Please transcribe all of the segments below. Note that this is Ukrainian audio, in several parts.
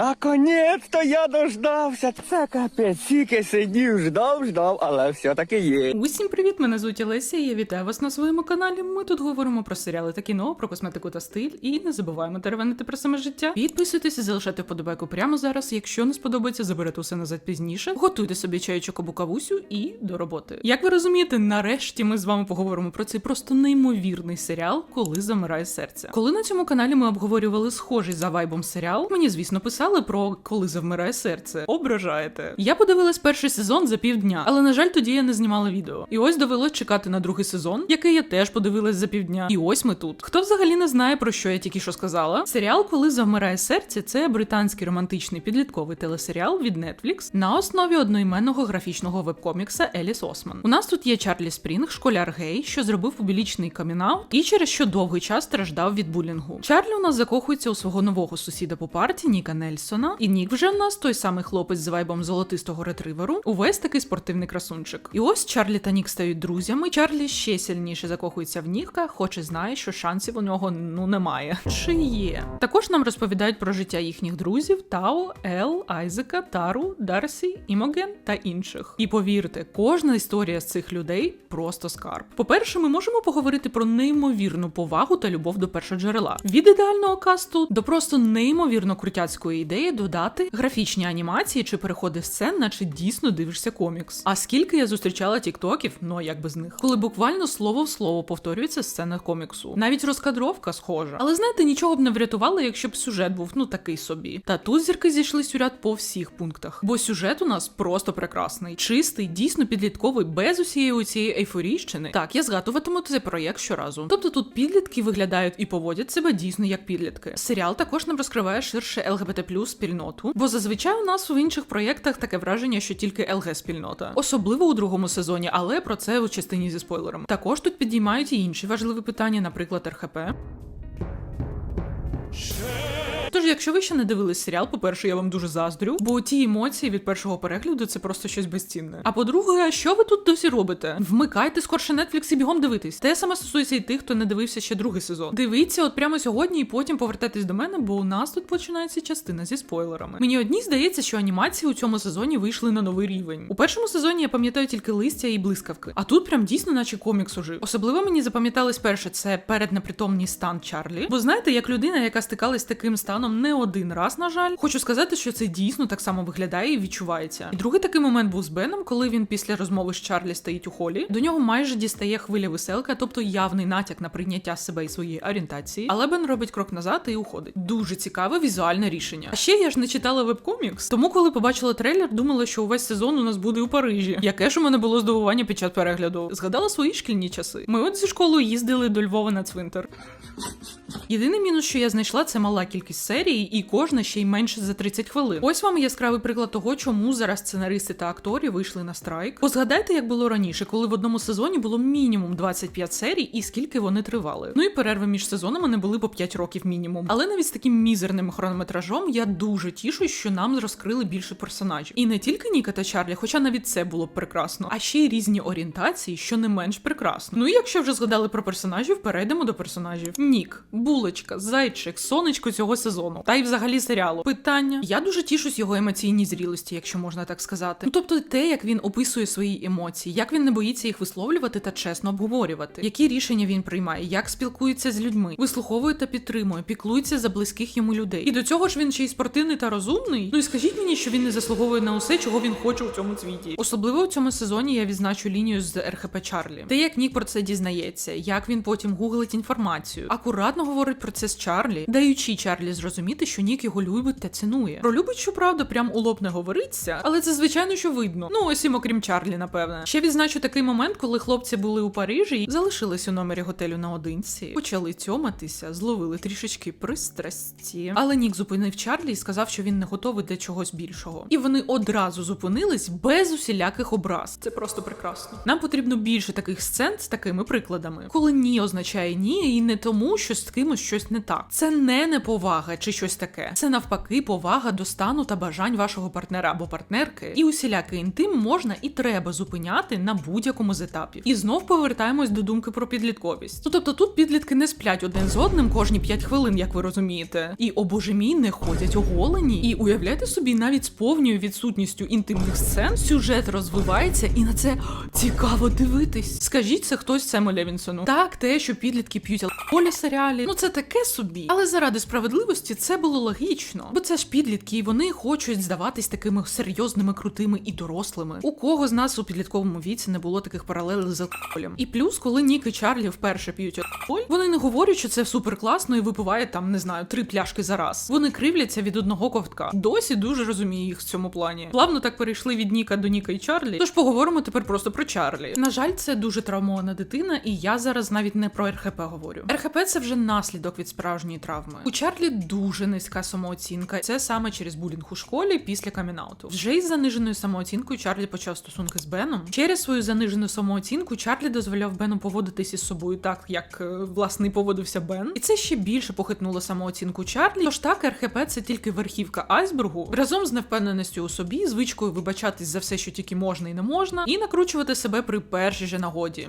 Наконець-то я дождався. Це капець, тільки сидів, ждав, ждав, але все-таки є. Усім привіт! Мене звуть Олеся. і Я вітаю вас на своєму каналі. Ми тут говоримо про серіали та кіно, про косметику та стиль, і не забуваємо теревенити про саме життя. Підписуйтесь і залишайте вподобайку прямо зараз. Якщо не сподобається, заберете усе назад пізніше. Готуйте собі чайочок або кавусю і до роботи. Як ви розумієте, нарешті ми з вами поговоримо про цей просто неймовірний серіал, коли замирає серце. Коли на цьому каналі ми обговорювали схожий за вайбом серіал, мені звісно писали про коли завмирає серце. Ображаєте. Я подивилась перший сезон за півдня, але на жаль, тоді я не знімала відео. І ось довелось чекати на другий сезон, який я теж подивилась за півдня. І ось ми тут. Хто взагалі не знає про що я тільки що сказала? Серіал Коли завмирає серце це британський романтичний підлітковий телесеріал від Netflix на основі одноіменного графічного вебкомікса Еліс Осман. У нас тут є Чарлі Спрінг, школяр гей, що зробив публічний камінаут і через що довгий час страждав від булінгу. Чарлі у нас закохується у свого нового сусіда по парті Ніка Нельсона, і Нік вже в нас той самий хлопець з вайбом золотистого ретриверу. Увесь такий спортивний красунчик. І ось Чарлі та Нік стають друзями. Чарлі ще сильніше закохується в Ніка, хоч і знає, що шансів у нього ну немає. Чи є? Також нам розповідають про життя їхніх друзів: Тао, Ел, Айзека, Тару, Дарсі, Імоген та інших. І повірте, кожна історія з цих людей просто скарб. По-перше, ми можемо поговорити про неймовірну повагу та любов до першоджерела. Від ідеального касту до просто неймовірно крутяцької ідеї додати графічні анімації чи переходи сцен, наче дійсно дивишся комікс. А скільки я зустрічала тіктоків, ну як без них, коли буквально слово в слово повторюється сцена коміксу. Навіть розкадровка схожа. Але знаєте, нічого б не врятувало, якщо б сюжет був ну такий собі. Та тут зірки зійшлись у ряд по всіх пунктах. Бо сюжет у нас просто прекрасний, чистий, дійсно підлітковий, без усієї цієї ейфорійщини. Так, я згадуватиму цей проєкт щоразу. Тобто тут підлітки виглядають і поводять себе дійсно як підлітки. Серіал також нам розкриває ширше ЛГБТ спільноту, бо зазвичай у нас у інших проєктах таке враження, що тільки ЛГ спільнота, особливо у другому сезоні, але про це у частині зі спойлером. Також тут підіймають і інші важливі питання, наприклад, РХП. Тож, якщо ви ще не дивились серіал, по-перше, я вам дуже заздрю, бо ті емоції від першого перегляду це просто щось безцінне. А по-друге, що ви тут досі робите? Вмикайте скорше Netflix і бігом дивитись. Те саме стосується і тих, хто не дивився ще другий сезон. Дивіться, от прямо сьогодні, і потім повертайтесь до мене, бо у нас тут починається частина зі спойлерами. Мені одній здається, що анімації у цьому сезоні вийшли на новий рівень. У першому сезоні я пам'ятаю тільки листя і блискавки, а тут прям дійсно, наче комікс ужив. Особливо мені запам'яталось перше, це переднепритомний стан Чарлі. Бо знаєте, як людина, яка стикалась з таким станом не один раз, на жаль, хочу сказати, що це дійсно так само виглядає і відчувається. І другий такий момент був з Беном, коли він після розмови з Чарлі стоїть у холі. До нього майже дістає хвиля веселка, тобто явний натяк на прийняття себе і своєї орієнтації. Але Бен робить крок назад і уходить. Дуже цікаве візуальне рішення. А ще я ж не читала вебкомікс, тому коли побачила трейлер, думала, що увесь сезон у нас буде у Парижі. Яке ж у мене було здивування під час перегляду? Згадала свої шкільні часи. Ми от зі школою їздили до Львова на цвинтар. Єдиний мінус, що я знайшла, це мала кількість серій, і кожна ще й менше за 30 хвилин. Ось вам яскравий приклад того, чому зараз сценаристи та актори вийшли на страйк. Бо згадайте, як було раніше, коли в одному сезоні було мінімум 25 серій, і скільки вони тривали. Ну і перерви між сезонами не були по 5 років мінімум. Але навіть з таким мізерним хронометражом я дуже тішусь, що нам розкрили більше персонажів. І не тільки Ніка та Чарлі, хоча навіть це було б прекрасно, а ще й різні орієнтації, що не менш прекрасно. Ну і якщо вже згадали про персонажів, перейдемо до персонажів. Нік, булочка, зайчик, сонечко цього сезону. Та й взагалі серіалу. Питання. Я дуже тішусь його емоційній зрілості, якщо можна так сказати. Ну тобто, те, як він описує свої емоції, як він не боїться їх висловлювати та чесно обговорювати, які рішення він приймає, як спілкується з людьми, вислуховує та підтримує, піклується за близьких йому людей. І до цього ж він ще й спортивний та розумний. Ну і скажіть мені, що він не заслуговує на усе, чого він хоче у цьому світі. Особливо у цьому сезоні я відзначу лінію з РХП Чарлі. Те, як Нік про це дізнається, як він потім гуглить інформацію, акуратно говорить про це з Чарлі, даючи Чарлі зрозуміти, що Нік його любить та цінує. Про любить, щоправда, прям у лоб не говориться, але це звичайно, що видно. Ну ось і окрім Чарлі, напевне. Ще відзначу такий момент, коли хлопці були у Парижі і залишились у номері готелю наодинці, почали цьоматися, зловили трішечки пристрасті. Але Нік зупинив Чарлі і сказав, що він не готовий для чогось більшого. І вони одразу зупинились без усіляких образ. Це просто прекрасно. Нам потрібно більше таких сцен з такими прикладами, коли ні означає ні, і не тому, що з кимось щось не так. Це не неповага, чи щось таке. Це навпаки повага до стану та бажань вашого партнера або партнерки. І усілякий інтим можна і треба зупиняти на будь-якому з етапів. І знов повертаємось до думки про підлітковість. Ну тобто тут підлітки не сплять один з одним кожні 5 хвилин, як ви розумієте. І о боже мій не ходять оголені. І уявляйте собі, навіть з повною відсутністю інтимних сцен сюжет розвивається, і на це цікаво дивитись. Скажіть це хтось Сему Левінсону. Так, те, що підлітки п'ють алкоголь серіалі, ну це таке собі. Але заради справедливості це було логічно. Бо це ж підлітки, і вони хочуть здаватись такими серйозними, крутими і дорослими. У кого з нас у підлітковому віці не було таких паралелей з алкоголем? І плюс, коли Нік і Чарлі вперше п'ють алкоголь, вони не говорять, що це супер класно і випивають там, не знаю, три пляшки за раз. Вони кривляться від одного ковтка. Досі дуже розумію їх в цьому плані. Плавно так перейшли від Ніка до Ніка і Чарлі. Тож поговоримо тепер просто про Чарлі. На жаль, це дуже травмована дитина, і я зараз навіть не про РХП говорю. РХП це вже наслідок від справжньої травми. У Чарлі дуже низька самооцінка. Це саме через булінг у школі після камінауту. Вже із заниженою самооцінкою Чарлі почав стосунки з Беном. Через свою занижену самооцінку Чарлі дозволяв Бену поводитись із собою так, як е, власне поводився Бен. І це ще більше похитнуло самооцінку Чарлі. Тож так, РХП це тільки верхівка айсбергу разом з невпевненістю у собі, звичкою вибачатись за все, що тільки можна і не можна, і накручувати себе при першій же нагоді.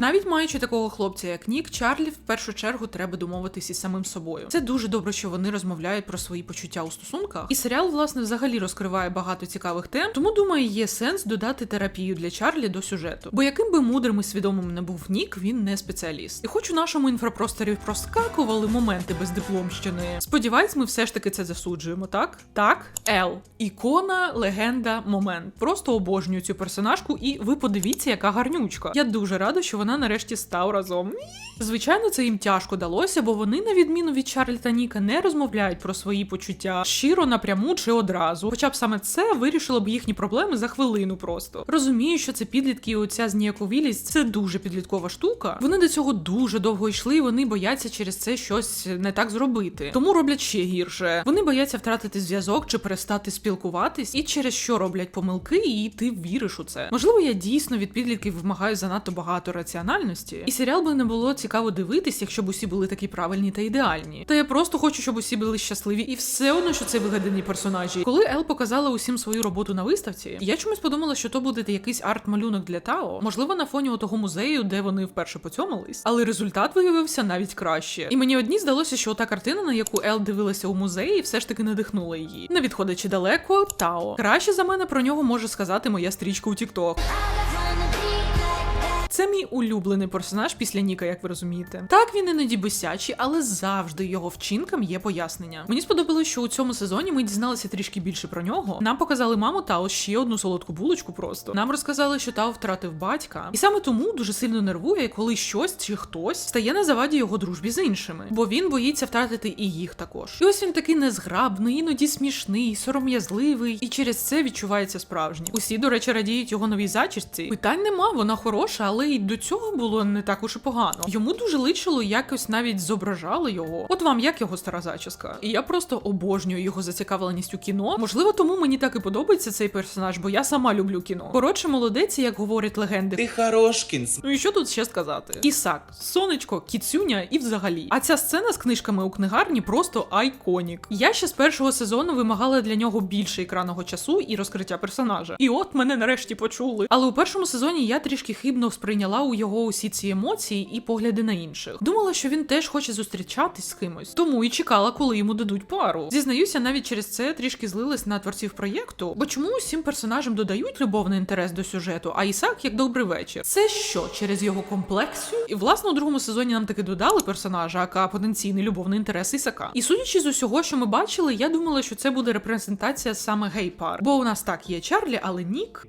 Навіть маючи такого хлопця, як Нік, Чарлі в першу чергу треба домовитись із самим собою. Це дуже добре, що вони розмовляють про свої почуття у стосунках. І серіал, власне, взагалі розкриває багато цікавих тем. Тому думаю, є сенс додати терапію для Чарлі до сюжету. Бо яким би мудрим і свідомим не був Нік, він не спеціаліст. І хоч у нашому інфрапросторі проскакували моменти без дипломщини. Сподіваюсь, ми все ж таки це засуджуємо, так? Так, Ел. Ікона, легенда, момент. Просто обожнюю цю персонажку, і ви подивіться, яка гарнючка. Я дуже рада, що вона нарешті став разом. Звичайно, це їм тяжко далося, бо вони, на відміну від Чарлі та Ніка, не розмовляють про свої почуття щиро напряму чи одразу. Хоча б саме це вирішило б їхні проблеми за хвилину просто. Розумію, що це підлітки, і оця зніяковілість це дуже підліткова штука. Вони до цього дуже довго йшли, і вони бояться через це щось не так зробити. Тому роблять ще гірше. Вони бояться втратити зв'язок чи перестати спілкуватись, і через що роблять помилки, і ти віриш у це. Можливо, я дійсно від підлітків вимагаю занадто багато раціональності, і серіал би не було цікаво дивитись, якщо б усі були такі правильні та ідеальні. Та я просто хочу, щоб усі були щасливі, і все одно, що це вигадані персонажі. Коли Ел показала усім свою роботу на виставці, я чомусь подумала, що то буде якийсь арт-малюнок для Тао, можливо, на фоні того музею, де вони вперше поцьомались. Але результат виявився навіть краще. І мені одні здалося, що та картина, на яку Ел дивилася у музеї, все ж таки надихнула її. Не відходячи далеко, Тао. Краще за мене про нього може сказати моя стрічка у TikTok. Це мій улюблений персонаж після Ніка, як ви розумієте. Так він іноді бесячий, але завжди його вчинкам є пояснення. Мені сподобалось, що у цьому сезоні ми дізналися трішки більше про нього. Нам показали маму Тао ще одну солодку булочку. Просто нам розказали, що Тао втратив батька, і саме тому дуже сильно нервує, коли щось чи хтось стає на заваді його дружбі з іншими, бо він боїться втратити і їх також. І ось він такий незграбний, іноді смішний, сором'язливий, і через це відчувається справжній. Усі, до речі, радіють його новій зачісці. Питань нема, вона хороша, але й до цього було не так уж і погано. Йому дуже личило, якось навіть зображали його. От вам як його стара зачіска. І я просто обожнюю його зацікавленість у кіно. Можливо, тому мені так і подобається цей персонаж, бо я сама люблю кіно. Коротше, молодець, як говорять легенди. Ти хорошкінс. Ну і що тут ще сказати? Ісак, сонечко, кіцюня і взагалі. А ця сцена з книжками у книгарні просто айконік. Я ще з першого сезону вимагала для нього більше екранного часу і розкриття персонажа. І от мене нарешті почули. Але у першому сезоні я трішки хибно сприйняла у його усі ці емоції і погляди на інших. Думала, що він теж хоче зустрічатись з кимось, тому і чекала, коли йому дадуть пару. Зізнаюся, навіть через це трішки злилась на творців проєкту, бо чому усім персонажам додають любовний інтерес до сюжету, а Ісак як добрий вечір. Це що через його комплексію? І власне у другому сезоні нам таки додали персонажа, ака потенційний любовний інтерес Ісака. І судячи з усього, що ми бачили, я думала, що це буде репрезентація саме гей-пар. Бо у нас так є Чарлі, але Нік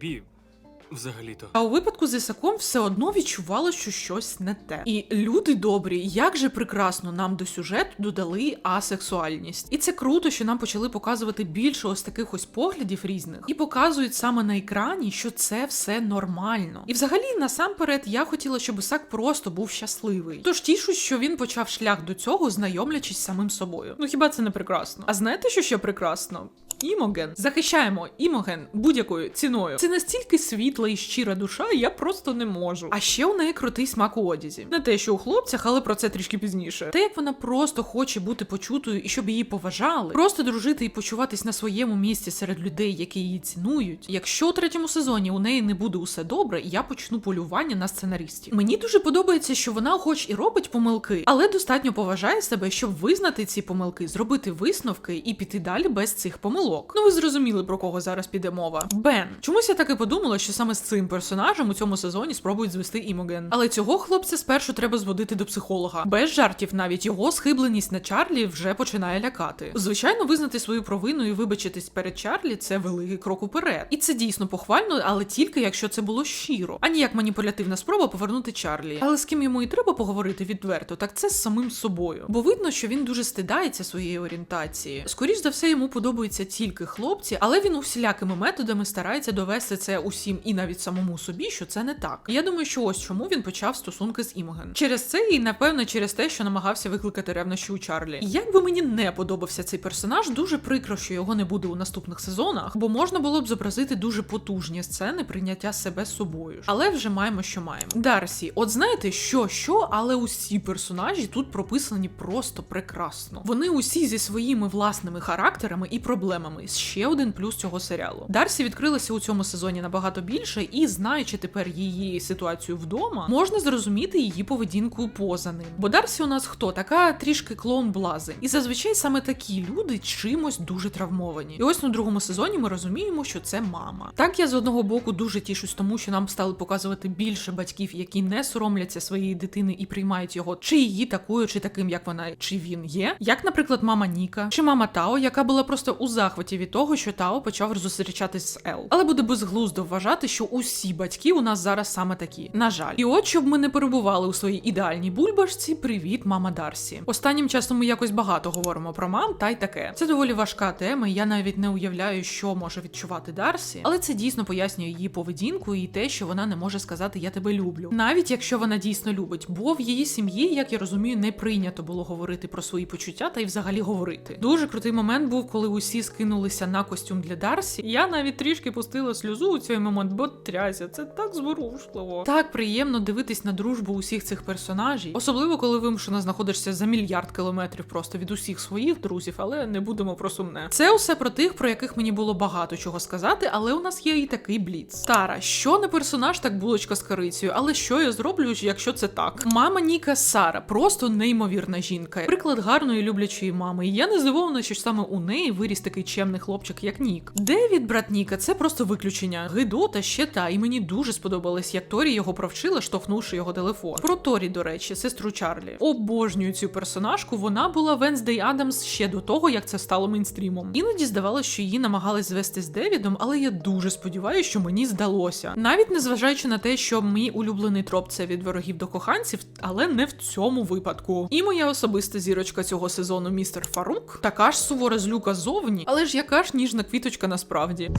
взагалі-то. а у випадку з Ісаком все одно відчувало, що щось не те. І люди добрі, як же прекрасно нам до сюжету додали асексуальність. І це круто, що нам почали показувати більше ось таких ось поглядів різних і показують саме на екрані, що це все нормально. І взагалі, насамперед, я хотіла, щоб Ісак просто був щасливий. Тож тішусь, що він почав шлях до цього, знайомлячись самим собою. Ну хіба це не прекрасно? А знаєте, що ще прекрасно? Імоген. Захищаємо Імоген будь-якою ціною. Це настільки світла і щира душа, я просто не можу. А ще у неї крутий смак у одязі. Не те, що у хлопцях, але про це трішки пізніше. Те, як вона просто хоче бути почутою і щоб її поважали, просто дружити і почуватись на своєму місці серед людей, які її цінують. Якщо у третьому сезоні у неї не буде усе добре, я почну полювання на сценаристів. Мені дуже подобається, що вона, хоч і робить помилки, але достатньо поважає себе, щоб визнати ці помилки, зробити висновки і піти далі без цих помилок. Ну ви зрозуміли про кого зараз піде мова. Бен. Чомусь я так і подумала, що саме з цим персонажем у цьому сезоні спробують звести Імоген. Але цього хлопця спершу треба зводити до психолога. Без жартів, навіть його схибленість на Чарлі вже починає лякати. Звичайно, визнати свою провину і вибачитись перед Чарлі це великий крок уперед. І це дійсно похвально, але тільки якщо це було щиро, а ніяк маніпулятивна спроба повернути Чарлі. Але з ким йому і треба поговорити відверто, так це з самим собою. Бо видно, що він дуже стидається своєї орієнтації. Скоріш за все, йому подобаються тільки хлопці, але він усілякими методами старається довести це усім і навіть самому собі, що це не так. Я думаю, що ось чому він почав стосунки з Імоген. Через це і напевно через те, що намагався викликати ревнощі у Чарлі. Як би мені не подобався цей персонаж, дуже прикро, що його не буде у наступних сезонах, бо можна було б зобразити дуже потужні сцени прийняття себе собою. Але вже маємо, що маємо. Дарсі, от знаєте, що, що, але усі персонажі тут прописані просто прекрасно. Вони усі зі своїми власними характерами і проблемами. Ще один плюс цього серіалу. Дарсі відкрилася у цьому сезоні набагато більше, і знаючи тепер її ситуацію вдома, можна зрозуміти її поведінку поза ним. Бо Дарсі у нас хто? Така трішки клоун блази. І зазвичай саме такі люди чимось дуже травмовані. І ось на другому сезоні ми розуміємо, що це мама. Так я з одного боку дуже тішусь тому, що нам стали показувати більше батьків, які не соромляться своєї дитини і приймають його, чи її такою, чи таким, як вона, чи він є. Як, наприклад, мама Ніка, чи мама Тао, яка була просто у захваті від того, що Тао почав зустрічатись з Ел. Але буде безглуздо вважати, що усі батьки у нас зараз саме такі. На жаль, і от щоб ми не перебували у своїй ідеальній бульбашці. Привіт, мама Дарсі. Останнім часом ми якось багато говоримо про мам, та й таке. Це доволі важка тема. і Я навіть не уявляю, що може відчувати Дарсі, але це дійсно пояснює її поведінку і те, що вона не може сказати Я тебе люблю, навіть якщо вона дійсно любить. Бо в її сім'ї, як я розумію, не прийнято було говорити про свої почуття та й взагалі говорити. Дуже крутий момент був, коли усі скинулися на костюм для Дарсі. Я навіть трішки пустила сльозу у цей момент, бо тряся, це так зворушливо. Так приємно дивитись на дружбу усіх цих персонажів, особливо коли вимушено знаходишся за мільярд кілометрів просто від усіх своїх друзів, але не будемо про сумне. Це усе про тих, про яких мені було багато чого сказати, але у нас є і такий бліц. Стара, що не персонаж, так булочка з корицею, але що я зроблю, якщо це так? Мама Ніка Сара, просто неймовірна жінка. Приклад гарної люблячої мами. І я не здивована, що саме у неї виріс такий чемний хлопчик, як Нік. Девід, брат Ніка, це просто виключення. Гидота ще та, і мені дуже сподобалось, як Торі його провчила, штовхнувши його телефон. Про Торі, до речі, сестру Чарлі. Обожнюю цю персонажку. Вона була Венздей Адамс ще до того, як це стало мейнстрімом. Іноді здавалося, що її намагались звести з Девідом, але я дуже сподіваюся, що мені здалося. Навіть незважаючи на те, що мій улюблений троп це від ворогів до коханців, але не в цьому випадку. І моя особиста зірочка цього сезону, містер Фарук, така ж сувора злюка зовні, але ж яка ж ніжна квіточка насправді.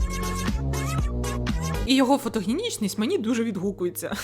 І його фотогенічність мені дуже відгукується.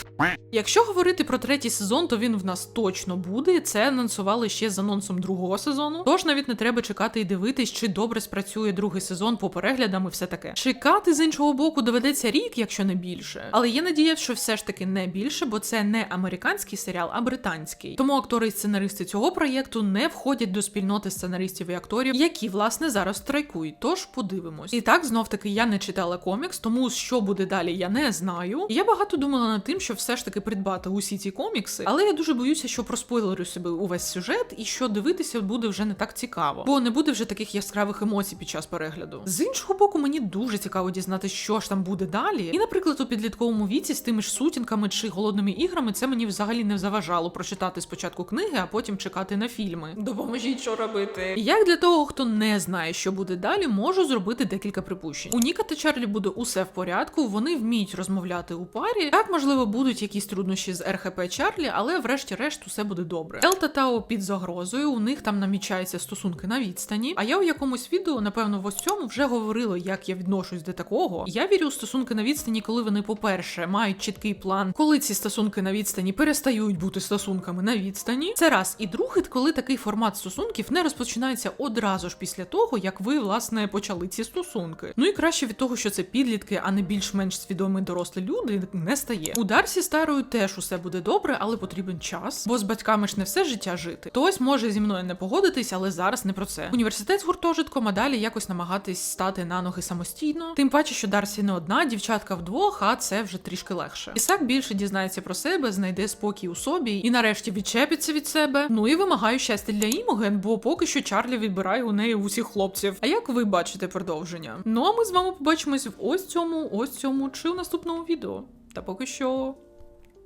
Якщо говорити про третій сезон, то він в нас точно буде. Це анонсували ще з анонсом другого сезону. Тож навіть не треба чекати і дивитись, чи добре спрацює другий сезон по переглядам і все таке. Чекати з іншого боку доведеться рік, якщо не більше. Але є надія, що все ж таки не більше, бо це не американський серіал, а британський. Тому актори і сценаристи цього проєкту не входять до спільноти сценаристів і акторів, які власне зараз страйкують. Тож подивимось. І так знов таки я не читала комікс, тому що буде далі, я не знаю. І я багато думала над тим, що все ж таки придбати усі ці комікси, але я дуже боюся, що проспойлерю себе увесь сюжет, і що дивитися буде вже не так цікаво, бо не буде вже таких яскравих емоцій під час перегляду. З іншого боку, мені дуже цікаво дізнатися, що ж там буде далі. І, наприклад, у підлітковому віці з тими ж сутінками чи голодними іграми це мені взагалі не заважало прочитати спочатку книги, а потім чекати на фільми. Допоможіть, що робити. Як для того, хто не знає, що буде далі, можу зробити декілька припущень. У Ніка та Чарлі буде усе в порядку. Вони вміють розмовляти у парі. Так, можливо, будуть якісь труднощі з РХП Чарлі, але врешті-решт усе буде добре. Ел та Тао під загрозою, у них там намічаються стосунки на відстані. А я у якомусь відео, напевно, в ось цьому вже говорила, як я відношусь до такого. Я вірю у стосунки на відстані, коли вони, по-перше, мають чіткий план, коли ці стосунки на відстані перестають бути стосунками на відстані. Це раз. І друге, коли такий формат стосунків не розпочинається одразу ж після того, як ви власне почали ці стосунки. Ну і краще від того, що це підлітки, а не більш-менш свідомі дорослі люди, не стає. У Дарсі старою теж усе буде добре, але потрібен час, бо з батьками ж не все життя жити. Хтось може зі мною не погодитись, але зараз не про це. Університет з гуртожитком, а далі якось намагатись стати на ноги самостійно. Тим паче, що Дарсі не одна, дівчатка вдвох, а це вже трішки легше. Ісак більше дізнається про себе, знайде спокій у собі і нарешті відчепиться від себе. Ну і вимагаю щастя для Імоген, бо поки що Чарлі відбирає у неї усіх хлопців. А як ви бачите продовження? Ну а ми з вами побачимось в ось цьому, ось цьому чи у наступному відео. Та поки що,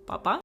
па-па!